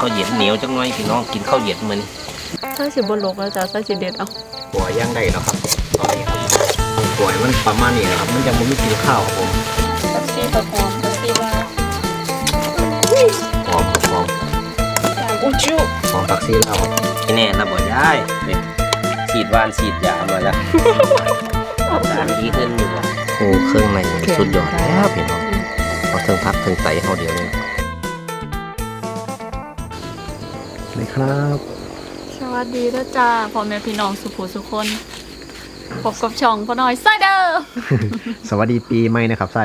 ข้าวเย็นเหนียวจังหน่อยพี่น้องกินข้าวเย็นมื้อนี้ถ้าสิบ่ลกแล้วจ้ะถ้าสิเด็ดเอาหัวย่างได้แล้วครับตอนนี้ครับหัวมันประมาณนี้นะครับ มันยังไม่มีกินข้าวครับผมตักซี่ผักหอมตักซี่ว่าหอมหอมอย่างอุจุหอมผักซีลาวนี่แน่นะบ่ยายนี่ฉีดวานฉีดยามาแล้วอาการดีขึ้นอยู่บ่โอ้เครื่องในสุดยอดแล้วพี่น้องเอาเทิงพักเทิงไตเฮาเดียวนี่ ครับ สวัสดีเด้อจ้าพ่อแม่พี่น้องสุภูสุคนพบกับช่องพ่อน้อยไซเดอร์สวัสดีปีใหม่นะครับไส้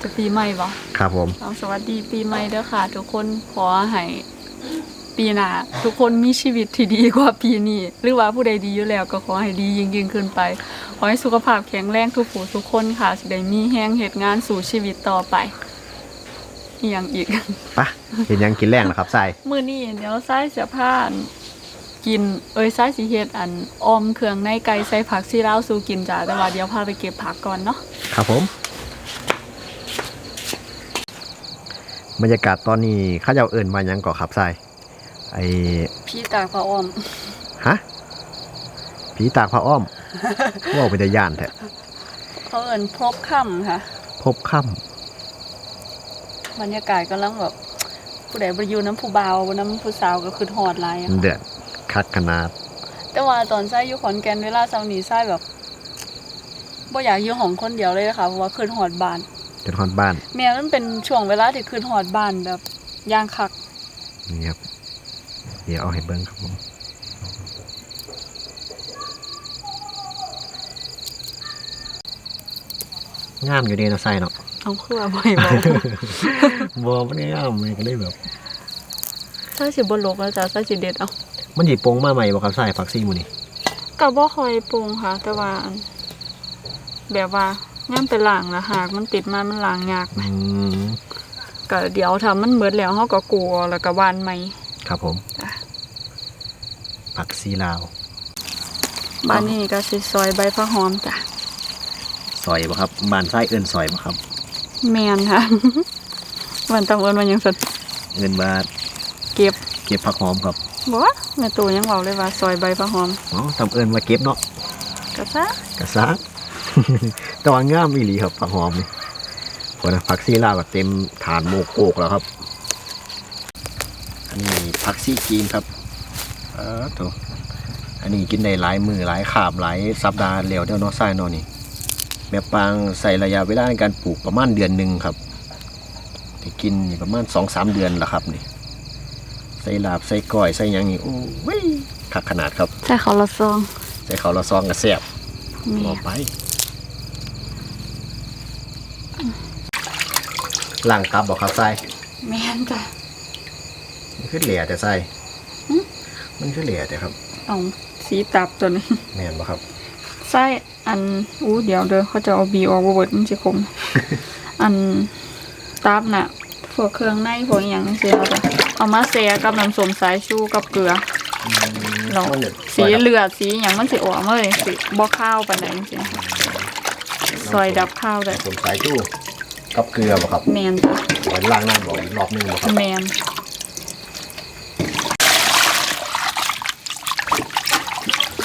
จะปีใหม่บ่ครับผมต้องสวัสดีปีใหม่เด้อค่ะ ทุกคนขอให้ปีหน้าทุกคนมีชีวิตที่ดีกว่าปีนี้หรือว่าผู้ใดดีอยู่แล้วก็ขอให้ดียิ่งยิ่งขึ้นไป ขอให้สุขภาพแข็งแรงทุกผู้ทุกคนค่ะสิได้มีแห้งเหตุงานสู่ชีวิตต่อไป อหย่างอีก ปะเห็นยังกินแรงนะครับไส้มื้อนี้เดี๋ยวซ้ายเสียผ้าอันกินเอ้ยซ้ายสิเฮ็ดอันออมเครื่องในไก่ใส่ผักซีลาวสู่กินจ้าแต่ว่าเดี๋ยวพาไปเก็บผักก่อนเนาะครับผม บรรยากาศตอนนี้เข้าเจ้าเอิญมายังก่อครับไส้ไอพี่ตากผ้าอ้อมฮะผีตากผ้าอ้อม ว่าเป็นตาย่านแท้เขาเอิ้นพบค่ำค่ะ พบค่ บรรยากาศกำลังแบบผู้ใดบ่อยู่น้ำผู้บ่าวบ่น้ำผู้สาวก็คือฮอดหลายอะำเดือดคักขนาด แต่ว่าตอนซ้ายอยู่ขอนแก่นเวลาเช้านี้ซ้ายแบบบ่อยากอยู่ห้องคนเดียวเลยค่ะเพราะว่าคืนฮอดบ้านจนฮอนบ้านแม่มันเป็นช่วงเวลาที่คืนฮอดบ้านแบบย่างคักนี่ครับเดี๋ยวเอาให้เบิ้งครับผม งามอยู่เดีนะไส้เนาะเอาเครื่องบ่ให้เว้าบัวมันงามเลยก็ได้แบบถ้าสิบ่ลกแล้วจ้ะถ้าสิเด็ดเอามันหยิบปงมาใหม่บ่ครับไส้ฝักซี่มูนี่ก็บ่ค่อยปรุงค่ะ แต่ว่าอันแบบว่าย่ามไปล้างแล้วหากมันติดมามันล้างยากอืมก็เดี๋ยวถ้ามันเบิดแล้วเฮาก็กลัวแล้วก็หวานใหม่ครับผมจ้ะผักซีลาวบ้านนี้ก็สิซอยใบผักหอมจ้ะซ อยบ่ครับบ้านไส้เอิ้นซอยบ่ครับ แม่นค่ะ วันตำเอิ้นว่าหยังซั่นเอิ้นว่าเก็บเก็บผักหอมครับบ่แม่ตู่ยังเว้าเลยว่าซอยใบผักหอมอ๋อทำเอิ้นว่าเก็บเนาะก็ซะกะซะแต่ว่างามอีหลีครับผักหอมนี่พอนะผักซีลาวก็เต็มฐานโมกโกกแล้วครับ อันนี้ผักซีจีนครับเออโถอันนี้กินได้หลายมือหลายขาบหลายสัปดาห์แล้วเดี๋ยวเนาะไส้เนาะนี่ แม่ปางใส่ระยะเวลาในการปลูกประมาณเดือนหนึ่งครับที่กินนี่ประมาณสองสามเดือนละครับนี่ใส่ลาบใส่ก้อยใส่หยังนี่โอ้ยคักขนาดครับใส่เขาวละซองใส่เขาวละซองกระแซ่บแม่ออกไปล่างตับบอกครับไส้แม่นจ้ะมันขึ้นเหลี่ยแต่ไส้หึมันขึ้นเหลี่ยแต่ครับเอาสีตับตัวนี้แม่นบ่ครับ ไส้อันอู้เดี๋ยวเด้อเขาจะเอาบีออกบ่เบิดมันสิคม อันตับน่ะพวกเครื่องในพวกอหย่างนี้สิเราจะเอามาแซ่กับน้ำส้มสายชูกับเกลือเรามันเนี่ยสีเหลือดสีอหย่างมันสิออกมาเลยสิบ่ข้าวปานใดจังซี่ซอยดับข้าวได้ผมสายจู้กับเกลือบ่ครับแมนจ้ะไว้ล้างน้ำบอกอีกรอบหนึงบ่ครับแมน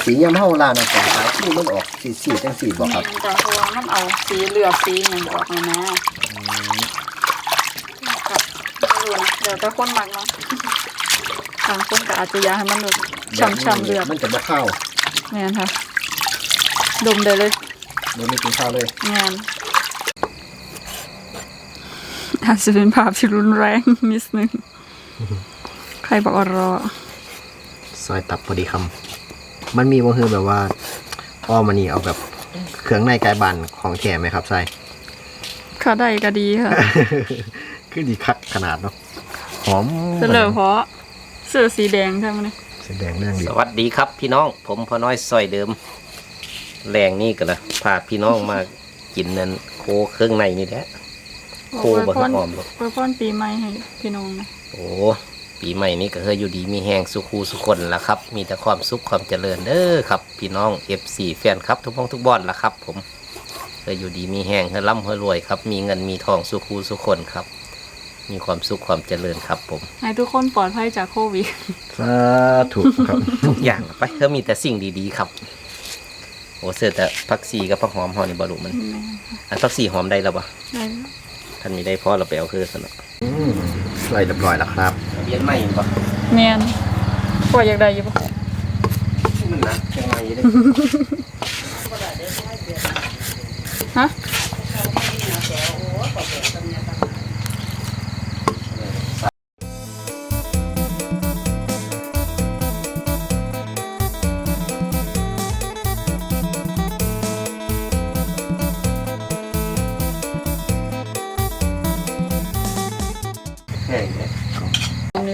สียำเฮาล้างน้ำก่อน สายจู้มันออกสีๆจังสีบ่แมครับนจ้ะเพราะว่ามันเอาสีเหลือดสีอหย่างออกมานะครับไม่รู้นะเดี๋ยวแต่คนมักเนาะบางคนก็อาจจะอยากให้มันแบบช่ำๆเลือดมันจะบ่เข้าแมนค่ะ ดมได้เลยมันไม่กินข้าวเลยแมนอาจจะเป็นภาพที่รุนแรง นิดนึง ใครบอกว่ารอ ซอยตับพอดีคำมันมีบ่คือแบบว่า อ้อมานี่เอาแบบเครื่องในไก่บานของแท้ไหมครับไส้ค่ะได้ก็ดีค่ะ คือดีคักขนาดเนาะหอมเสลอเพราะเสื้อสีแดงใช่ไหมเนี่ยแสดงเรื่องดีสวัสดีครับพี่น้อง ผมพ่อน้อยซอยเดิม แรงนี่ก็ละพาพี่น้องมากินนั่นโคเครื่องในนี่แหละโคบะหอมหรอกไว้พ่อนปีใหม่ให้พี่น้องนะโอ้ ปีใหม่นี้ก็เฮยอยู่ดีมีแหงสุขูสุคนละครับ มีแต่ความสุขความเจริญเด้อครับ พี่น้อง F4 แฟนครับ ทุกพ้องทุกบอนละครับ ผมเฮยอยู่ดีมีแหงเฮยร่ำเฮยรวยครับ มีเงินมีทองสุขูสุคนครับ มีความสุขความเจริญครับ ผม ให้ทุกคนปลอดภัยจากโควิด สาธุครับ ทุกอย่างไปเธอมีแต่สิ่งดีๆครับโอ้เสือแต่ผักซีกับผักหอมเฮานี่บ่รู้มัน อันผักซีหอมได้แล้วบ่ได้ท่านมีได้พอเราไปเอาคือสนออื มใส่เรียบร้อยแล้วครับเรียนใหม่บ่แมนปล่อยอยากได้อยู่ปะมันนะยังไงได้ฮะแ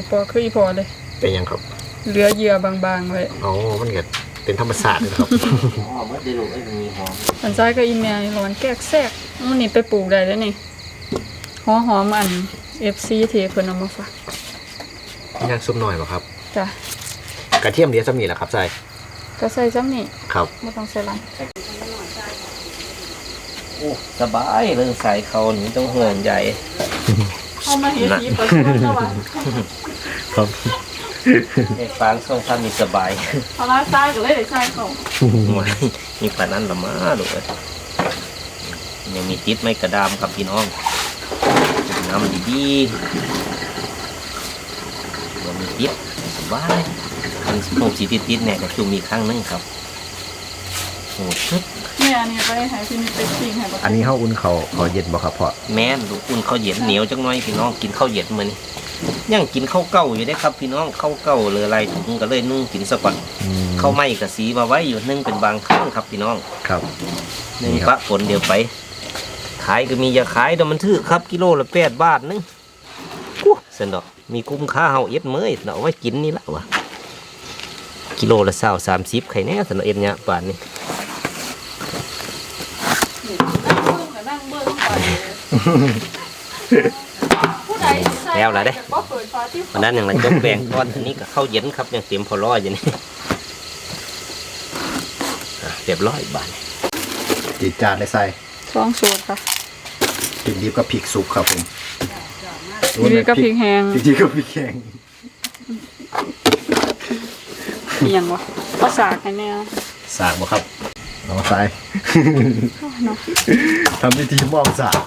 อันนี้ปอคืออีพอเลย เป็นยังครับเหลือเหยื่อบางๆไว้อ๋อมันเกิดเป็นธรรมศาสตร์เลยครับ หอมเมื่อได้ลูกไอ้มันมีหอมอันซ้ายก็อีเมลร้อนแกกแทรกมันนี่ไปปลูกได้แล้วนี่หัวหอมอัน FC เทเพิ่นเอามาฝากย่างซุปหน่อยป่ะครับ จ้ะกระเทียมเดียวสมีแหละครับใส่ก็ใส่จ้ำนี่ครับ ไม่ต้องใส่หลายโอ้สบายเรื่องสายเขานี่ต้องห่วงใหญ่ เอามาเฮ็ดทีประชดแล้ววะ ครับไอ้ฟางส่งท่านมีสบายเอาละซ้ายก็เลยได้ใส่เขาหวยมีปานนั้นละมาลูกเอ้ยยังมีติดไม่กระดามครับพี่น้องน้ำดีๆบ่มีติดสบายมันโหสีติดติดๆเนี่ยแต่คือมีครั้งหนึงครับโอ้ชึบแม่อันนี้ไปให้พี่นี่ไปปิ้งให้บ่อันนี้ข้าวอุ่นเขาเขาเย็นบ่ครับพ่อแม่นลูกอุ่นข้าวเย็นเหนียวจังน้อยพี่น้องกินข้าวเย็นมื้อนี้ ยังกินข้าวเก่าอยู่ได้อครับ พี่น้องข้าวเก่าเลยอะไรถุงก็เลยนุ่งกินซะก่อนอืมข้าวไหม้กับสีมาไว้อยู่นึ่งเป็นบางครั้งครับพี่น้องครับหนึ่งนี่คปรับะฝนเดียวไป ขายก็มีอย่าขายแต่มันถือครับ กิโลละแปดบาทนึงกู้เส้นดอก มีคุ้มค่าเฮาเอ็ดเมยเราเอาไว้กินนี่ละวะกิโลละเศร้าสามสิบไข่แน่สนอเอ็ดเนี่ยป่านนี้นั่งเบิ่งก็นั่งเบิ่งไปผู้ใดใส่ แล้วล่ะเด้บ่เปิดฝาที่วันนั้นอย่างไรจกแบ่งก้อนอันนี้ก็เข้าวเย็นครับยังเตรียมพอร้อยอยู่นี่อะเรียบร้อยบาทจีดจานได้ใส่สองสูตรค่ะพริกดิบกับพริกสุกครับผมดีกับพริกแห้งพริกดิบกับพริกแห้งเอียงวะก็สากให้แน่สากบ่ครับน้องใส่เนาะทำพิธีมอบสาก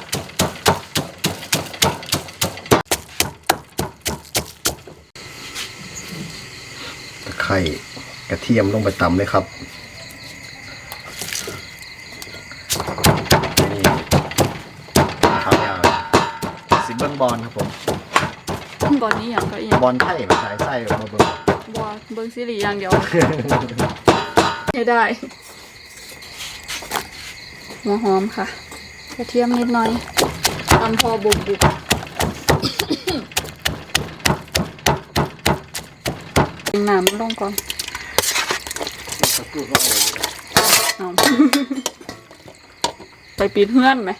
ตะไคร่กระเทียมลงไปตำเลยครับนี่ข้าวยาวซิมเบิลบอลครับผมบอลนี้อย่างก็เอียงบอลไทยมาใส่ไส้มาเบิ่งบอลเบิ่งซีรีส์อย่างเดียวไม่ได้หัวหอมค่ะ กระเทียมนิดหน่อยตำพอบุบบุบ น้ำมันลงก่อนเอาไปปิดเพื่อนไหม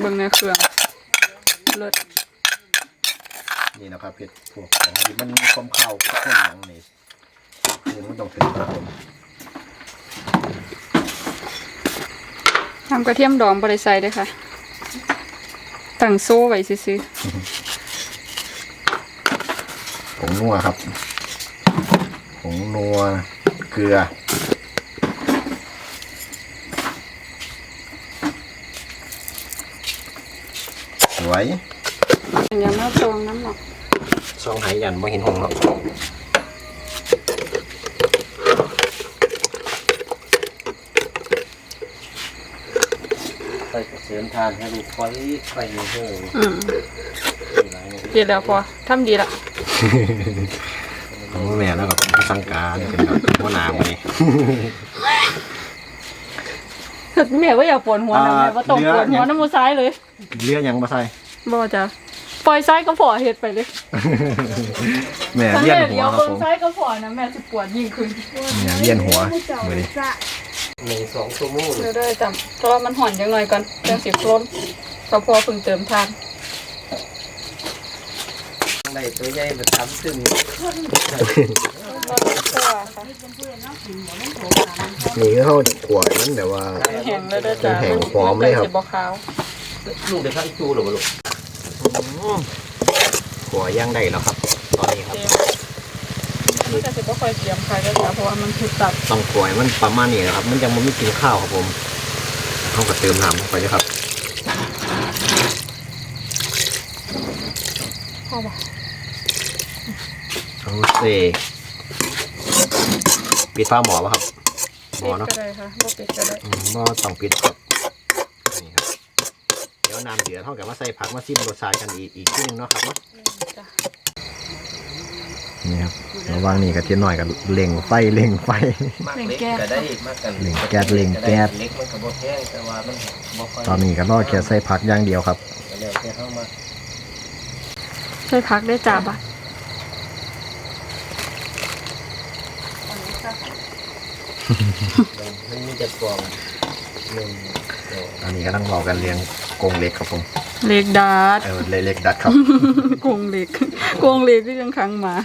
เบิ่งในเครื่องเลิศนี่นะครับเผ็ดพวกของที่มันมีความเข้ากับเครื่องหนังนี่คือมันต้องถึงครับผม ทำกระเทียมดองบริใส่ด้วยค่ะ ตั้งโซ่ไว้ซื้อผงนัวครับผงนัวเกลือ สวย ๆอย่ามาตรงน้ำหนักซองหายยันไม่เห็นหงเนาะ ไปเสริมทานให้ลูกคอยไฟมีเพิ่มอืมดีแล้วพอทำดีละโอ้แม่แล้วก็เป็นผู้สั่งการเป็นแบบหัวหน้าวันนี้แม่ว่าอย่าปวดหัวนะอ่าแม่ว่าตรงเนื้อปวดหัวน้ำมือซ้ายเลยเลือยังมาใส่บ่จะปล่อยซ้ายก็พอเฮ็ดไปเลยแม่ถ้าเลียนแม่หัเดี๋วยวครับเบิ่งผมซ้ายก็พอนะแม่จะปวดยิ่งขึ้นแม่เลียนหัวมือนี้ หนึ่งสองชั่วโมงเดี๋ยวได้จำเพราะว่ามันห่อนจังหน่อยก่อนจังสิคล้นก็พอเพิ่งเติมทานได้ตัวใหญ่มาทำซึ่งเราต้องคั่วค่ะนี่คือเขาขวดนั้นแต่ว่า แห้งเลยเด้อจ้ะแห้งหอมเลยครับนสิบ่ขาวลูกเดี๋ยวข้าวอีจูหรือเปล่าลูกขวดย่างได้แล้วครับ ตอนนี้ครับ นี่ก็สิบ่ค่อยเตรียมใครก็จ้ะเพราะว่ามันคือตับต้องขวดมันประมาณนี้นะครับ มันยังมันไม่กินข้าวครับผมเขาก็เติมน้ำเข้าไปเลยครับพอบ่เอาเซปิดฟ้าหมอป่ะครับหมปิอดเนาะก็ได้ค่ะบ่ปิดก็ได้อืมหมอต้องปิดครับนี่ครับ เดี๋ยวน้ำเดือดเท่ากับว่าใส่ผักมาซิมรสชาติกันอีกอีกทีหนึงเนาะครับเนาะจ้ะ นี่ครับระวังนี่กับเทียนหน่อยกับเล่งไฟเล่งไฟ มากเล็กก็ได้มากกันเล็งแก๊สเล็งแก๊ส เล็กมันก็บ่แพงแต่ว่ามันบ่ค่อยตอนนี้ก็รอแค่ใส่ผักอย่างเดียวครับ แล้วแค่เข้ามาใส่พักได้จ้ะบัดมันมีแต่กล่องหนึ่งสองตอนนี้ก็ต้องรอกันเลี้ยงกรงเล็กครับผม เล็กดาดเออเล็กๆดัดครับกงเล็ก กงเล็กก็ยังขังหมา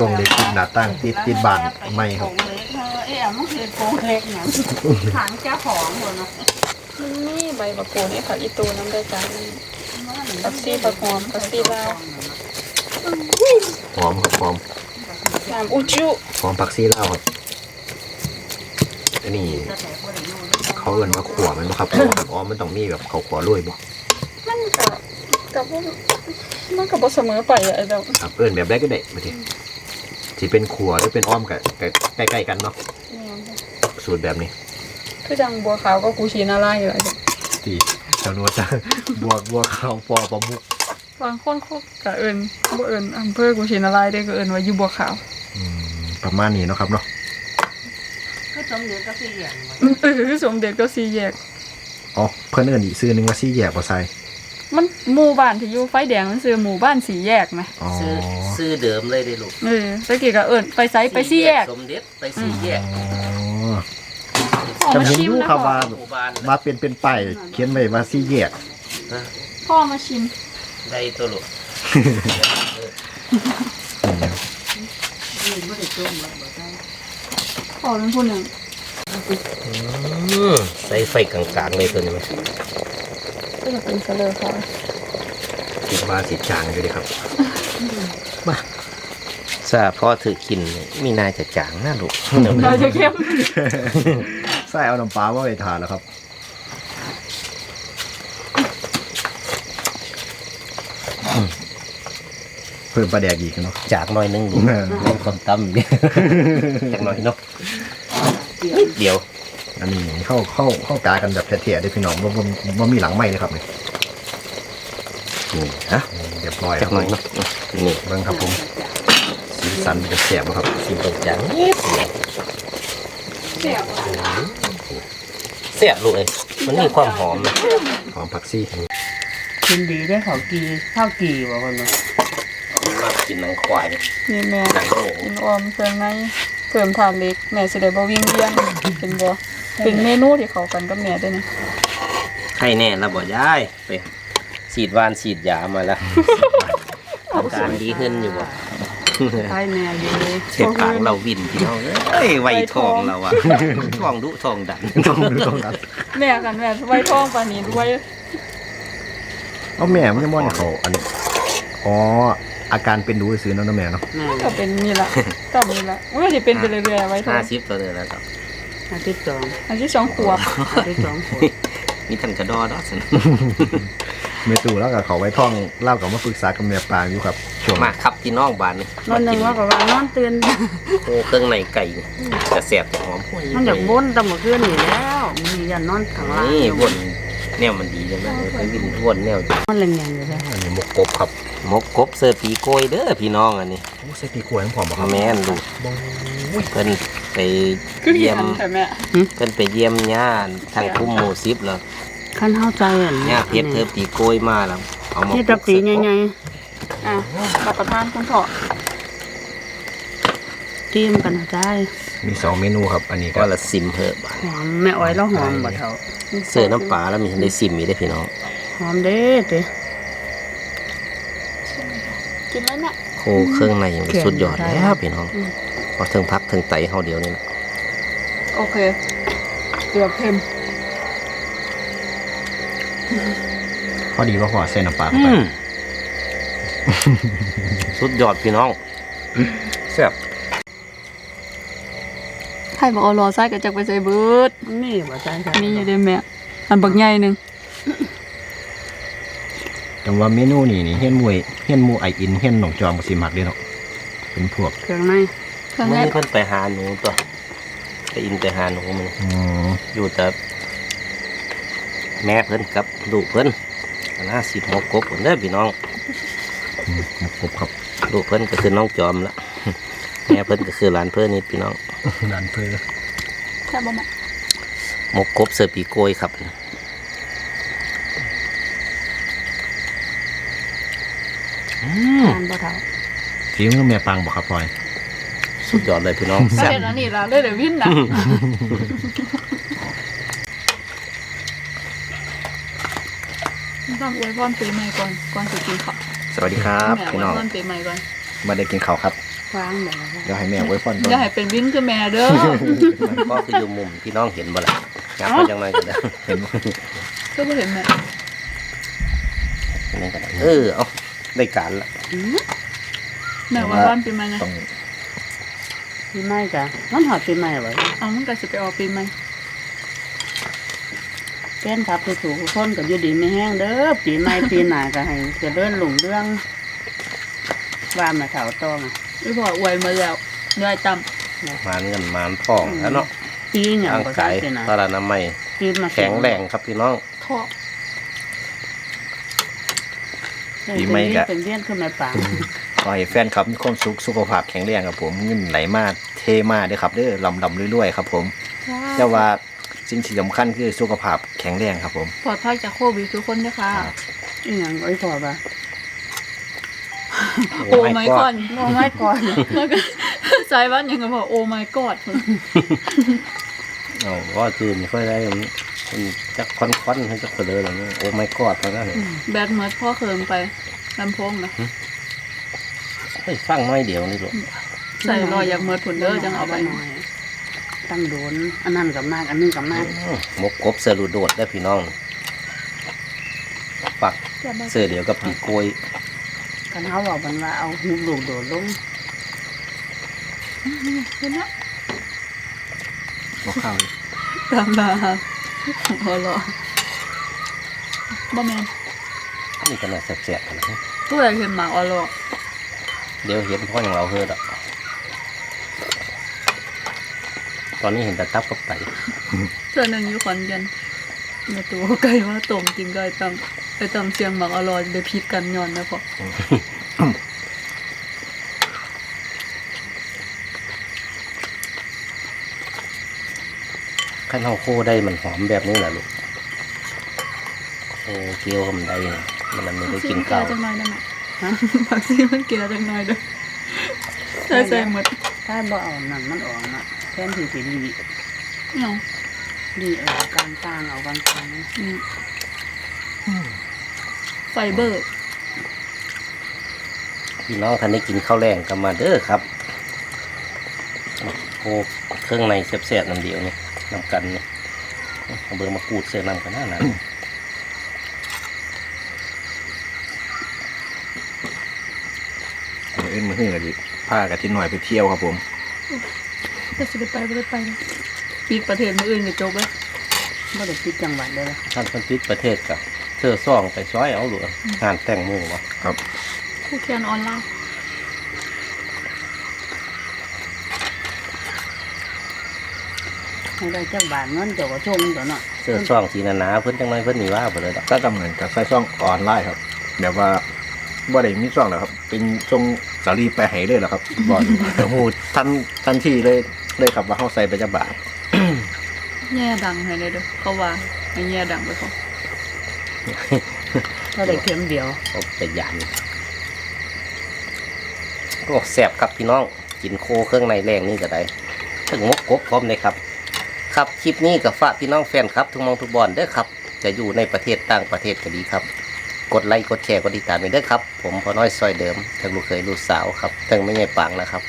กรงเล็กติดหน้าตั้งติดติดบ้านไม่ครับโงเล็กเออเอ๊ะมันคือโกงเล็กเนี่ยถังเจ้าของหมดเนาะมันมีใบมะกรูดนี่ค่ะอีตูน้ำได้จ้ะผักซีผักหอมผักซีลาวหอมครับหอมน้ำอุจุหอมผักซีลาวครับอันนี้เขาเอินว่าขวมันบ่ครับเพราะว่าอ๋อมันต้องมีแบบเขาขวลุยบ่มันก็ กับว่ามันก็บ่เสมอไปอะไอ้ดอกครับเอินแบบแรกก็ได้มาทีที่เป็นขวหรือเป็นอ้อมกับใกล้ๆกันเนาะแม่นจ้ะสูตรแบบนี้คือจังบัวขาวก็กูชีนาลายอยู่ไอ้ดอกที่จำนวนจะบวกบวกข้าวปอประมุกบางคนเขาก็เอิ้นบ่เอิ้นอำเภอกูชีนาลายได้ก็เอิ้นว่าอยู่บัวขาวอืมประมาณนี้เนาะครับเนาะก็สมเด็จก็คืออย่างมันเออสมเด็จก็สีแยก อ๋อเพิ่นเอินอีกซื้อหนึงว่าซี่แยกบ่ใส่ มันหมู่บ้านที่อยู่ไฟแดงมันชื่อหมู่บ้านสีแยกไหมอ๋อซื้อซื้อเดิมเลยได้ลูกเออตะกี้ก็เอิ้นไปไสไปสีแยกสมเด็จไปสี่แยกอ๋อพ่อจำมาเห็นชิมอยู่นะครับว่าหมู่บ้านมาเป็นเป็นป้ายเขียนไว้ว่าซี่แยกพ่อมาชิมได้ตัวลูกพ่อเป็นผู้หนึ่งอืมใส่ไฟกลางๆเลยตัวนี้ไหม ก็จะเป็นเสลอค่ะคิดว่าสิจางอยู่เดีครับซาพ่อถือกินเนี่ยมีนายจะจางนะลูกเราจะเข้มใส่เอาน้ำปลามาไปทานแล้วครับเพิ่มปลาแดกอีกเนาะจางหน่อยนึงลูกเออในความตั้มเนี่ยจากหน่อยเนาะนิดเดียว อันนี้เข้าเข้าเข้ากากันแบบเท่ๆได้พี่น้องว่าว่ามีหลังไม้เลยครับนี่นี่ฮะเรียบร้อยจากหน่อยเนาะนี่เบิ่งครับผมสีสันเป็นแสบบ่ครับกินตรงจางนิดเดียวเสียบเสียบลูกเลยมันมีความหอมนะหอมผักซี่กินดีได้เขากีข้าวกีบอกคนเนาะมากินหนังควายนี่แม่หนังหมูกินออมเครื่องในเพิ่มทานเล็กแม่สิได้บ่วิ่งเวียนเป็นบ่ เป็นเมนูที่เข้ากันกับแม่ด้วยนี่ใครแน่ละบ่ยายไปฉีดวานฉีดยามาแล้วอาการดีขึ้นอยู่บ่ใช่แน่อยู่เลยเช็ดปากเราวินพี่น้องเอ้ยไวทองเราอะทองดุทองดันต้องดูต้องนัดแม่กันแม่ไว้ท้องปานนี้ไว้เอาแม่มันยังบ่ได้เขาอันอ๋ออาการเป็นดูซื้อๆเนาะเนาะแม่เนาะแม่ก็เป็นนี่ล่ะก็นี่ล่ะมันก็สิเป็นไปเรื่อยๆไว้ท้อห้างสิบตัวเลยแล้วครับ อาทิตย์สองอันที่สองขวบอาทิตย์สองคนมีทันกระดอดอกสินเมตูแล้วก็เขาไว้ท่องเล่ากับมาปรึกษากับแม่ปางอยู่ครับช่วงมาครับพี่น้องบ้านนี่นอนหนึ่งว่าก็ว่านอนตื่นโอ้เครื่องในไก่นี่จะแสบจะหอมห้วยมันอยากบนแตะหมดขึ้นนี่แล้วมียันนอนข้างล่างนี่วนแนวมันดีจังเลยไปวินวนแนวมันแรงอย่างอยู่เลยอันนี้หมกกบครับมกกบเสือปีโกยเด้อพี่น้องอันนี้โอ้ใส่ปีกล้วยน้ำหอมบ่ครับแม่นลูกบ่เพิ่น ไปคือเหีเยี่ยยมนแต่แม่เพิ่นไปเยี่ยมย่าทางคุ้มหมู่ซิบแล้วขั้นเข้าใจอะย่าเพชรเธอปีโกยมาแล้วเอามานี่ตะปีใหญ่อะรับประทานคุณพ่อๆจิ้มกันนะจ้ายมีสองเมนูครับ อันนี้ก็ก็ละซิมเหอะบาดหอมแม่อ้อยแล้วหอมบ่เท่าเสือน้ำปลาแล้วมีได้ซิมมีได้อพี่น้องหอมเด้เด้กินแล้วเนี่ยโคเครื่องในมันสุดยอดแล้วพี่น้อง อืมพอถึงพักถึงไตเฮาเดียวนี่นะโอเคเกือบเค็มพอดีว่าพอใส่น้ำปลาเข้าอืไปมสุดยอดพี่น้องแซ่บไทยบอกเอารอไส้กับจักไปใส่เบิดนี่บ่ใช่ค่ะมีอยู่เด้แม่อันบักใหญ่หนึงแต่ว่าเมนูนี่นี่เฮียนมวยเฮียนหมูไออินเฮียนหนองจอมก็สิมักเด้เนาะเป็นพวกเครื่องในเครื่อง มื่แรอกนี้เพิ่นไปหาหนูตัวไปอินไปหาหนูมันอืมอยู่แต่แม่เพิ่นกับลูกเพิ่นน่าสิบหกกบเพิ่นเด้อพี่น้องอืมครบครับลูกเพิ่นก็คือน้องจอมละแม่เพิ่นก็คือหลานเพิ่นนี่พี่น้องร้านเพื่อแค่บ่แม่หมกกบเสือปีโกยครับอืมทานบ่เท่าฝีมือแม่ปังบ่ครับพลอย สุดยอดเลยพี่น้องถ้าแซ่บเห็นอันนี้ละเลยเดี๋ยววินนะต้องอวยพรปีใหม่ก่อนก่อนสิกินข้าวสวัสดีครับแม่อพี่วยน้องพรปีใหม่ก่อนมาได้กินข้าวครับวางแบบว่าเดี๋ยวให้แม่ไว้พรก่ออย่านให้เป็นวินคือแม่เด้อมันก็คืออยู่มุมพี่น้องเห็นบ่ล่ะอยากไปจังไรก็ได้เห็นก็บ่เห็นแม่นั่นก็ได้เออเอาได้การละแม่อวยพรปีใหม่นะต้อง ปีใหม่จ้ะมันหอดปีใหม่บ่เอามันก็สิไปออกปีใหม่แฟนคลับทุกๆคนก็อยู่ดีไม่แห้งเด้อปีใหม่ปีหน้าก็ให้เจริญรุ่งเรืองว่ามาเท่าโตมาอีพ่ออวยมาแล้วยายจมานเงินมานทองแล้วเนาะปีหยังร่างก็กาใช่ยสินะตาลานามัยปีมาแข็งแรงครับพี่น้องำท่อ ปีใหม่ก็ เป็นเวียนขึ้นมาปังขอให้แฟนครับมีความสุขสุขภาพแข็งแรงครับผมเงินไหลมาเทมาเด้อครับเด้อลำลำรวยๆครับ ผมแต่ว่าสิ่งที่สำคัญคือสุขภาพแข็งแรงครับผม ปลอดภัยจากโควิดทุกคนนะคะอีหยังไอ้พอบ่โอ้ my god โอ้ไม่ก่อนมันก็ใจว่ายังไงบอกโอ้ my god เอาว่าคือไม่ค่อยได้มั นมันจักคอนคอนให้จักเสลออะไรเงี้ยโอ้ไม่กอดเท่านั้นแบดเมิร์ดพ่อเคิมไปลำโพงนะเฮ้ยฟังน้อยเดียวนี่หรอกใส่รอยอยากเมิร์ดผุนเด้อจังเอาไปหน่อยตั้งโดนอันนั้นกับมากอันนี้กับมากหมกกบเสือรูโดดได้พี่น้อง ปักเสือเดียวกับปีโกยกันเขาบอกมันว่าเอาหูลูกโดดลงเห็นไหมบ่เข้าตามมา พอรอบ่แมนนี่ก็น่าแสบๆนะผู้ใดเห็นหมาออลอเดี๋ยวเห็นพ่ออย่างเราเฮือดอกตอนนี้เห็นแต่ตับกับไตเธอหนึ่งอยู่ขอนแกันในตัวไก่ว่าต้มกินก็ไอ้ตำไอ้ตำเสียงหมักอร่อยได้พิษกันย้อนนะพอ ขั้นเฮาโคได้มันหอมแบบนี้แหละลูกโอ้เกี๊ยวก็มันได้นะมันไม่ได้กินข้าวจังหน่อยได้ไหมฮะผักซีมันเกลือจังหน่อยเด้อใส่ใส่หมดถ้าบ่เอานั่นมันออกนะแทนที่สิดีเนาะดีเออกลางกลางๆเอากลางกลางอืมไฟเบอร์พี่น้องท่านได้กินข้าวแรงกันมาเด้อครับ โอ้เครื่องในแซ่บๆน้ำเดียวนี่น้ำกันนี่เอาเบอร์มากูดเสื้อน้ำกันหน้าหนามื้ออื่นมื้อหื้อก็สิพากันที่หน่อยไปเที่ยวครับผมจะสิได้ไปไม่ได้ไปเลยปิดประเทศมืออื่นจะจบเลยบ่ได้ปิดจังหวัดเลยล่ะท่านเพันปิดประเทศกับเธอซ่องไปซ้อยเอาหรืองานแต่งมือวะครับ ผู้เขียนออนไลน์ ให้ได้จังบาทเงินเจ้าก็ชงตัวเนาะเสื้อซ่องสีหนาๆเพิ่นจังไรเพิ่นหนีว่าไปเลยดอกก็กำเนิดกับใช้ช่องออนไลน์ครับแบบว่าบ่ได้มีช่องหรอกครับ เป็นช่องสารีไปให้เลยเหรอครับบ่แต่ฮู้ทันทันทีเลยเลยครับว่าเฮาใส่ไปจักบาทแย่ดังให้เลยเด้อเขาว่าให้แย่ดังไปเขาก็ได้เข็มเดียวเอาไปยานโอ้แสบครับพี่น้องกินโคเครื่องในแรงนี่ก็ได้ถึงมกกบพร้อมเลยครับ ครับคลิปนี้กับฝากพี่น้องแฟนครับ ทุกหมองทุกบอลเด้อครับ จะอยู่ในประเทศต่างประเทศก็ดีครับ กดไลค์กดแชร์กดติดตามไปด้วยครับ ผมพอน้อยซอยเดิมทั้งลูกเคยลูกสาวครับทั้งไม่ใหญ่ปังนะครับ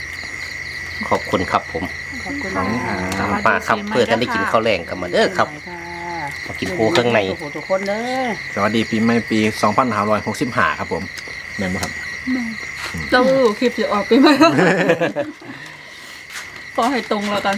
ขอบคุณครับผมขอบคุณขอบคุณครับสวัสดีมาครับปีใหม่เพื่อท่านได้กินข้าวแรงกันมาเด้อครับมากินปูเครื่องในทุกคนเด้อสวัสดีปีใหม่ปี2565ครับผมแม่นบ่ครับเจ้าคลิปจะออกไปไหมพอให้ตรงแล้วกัน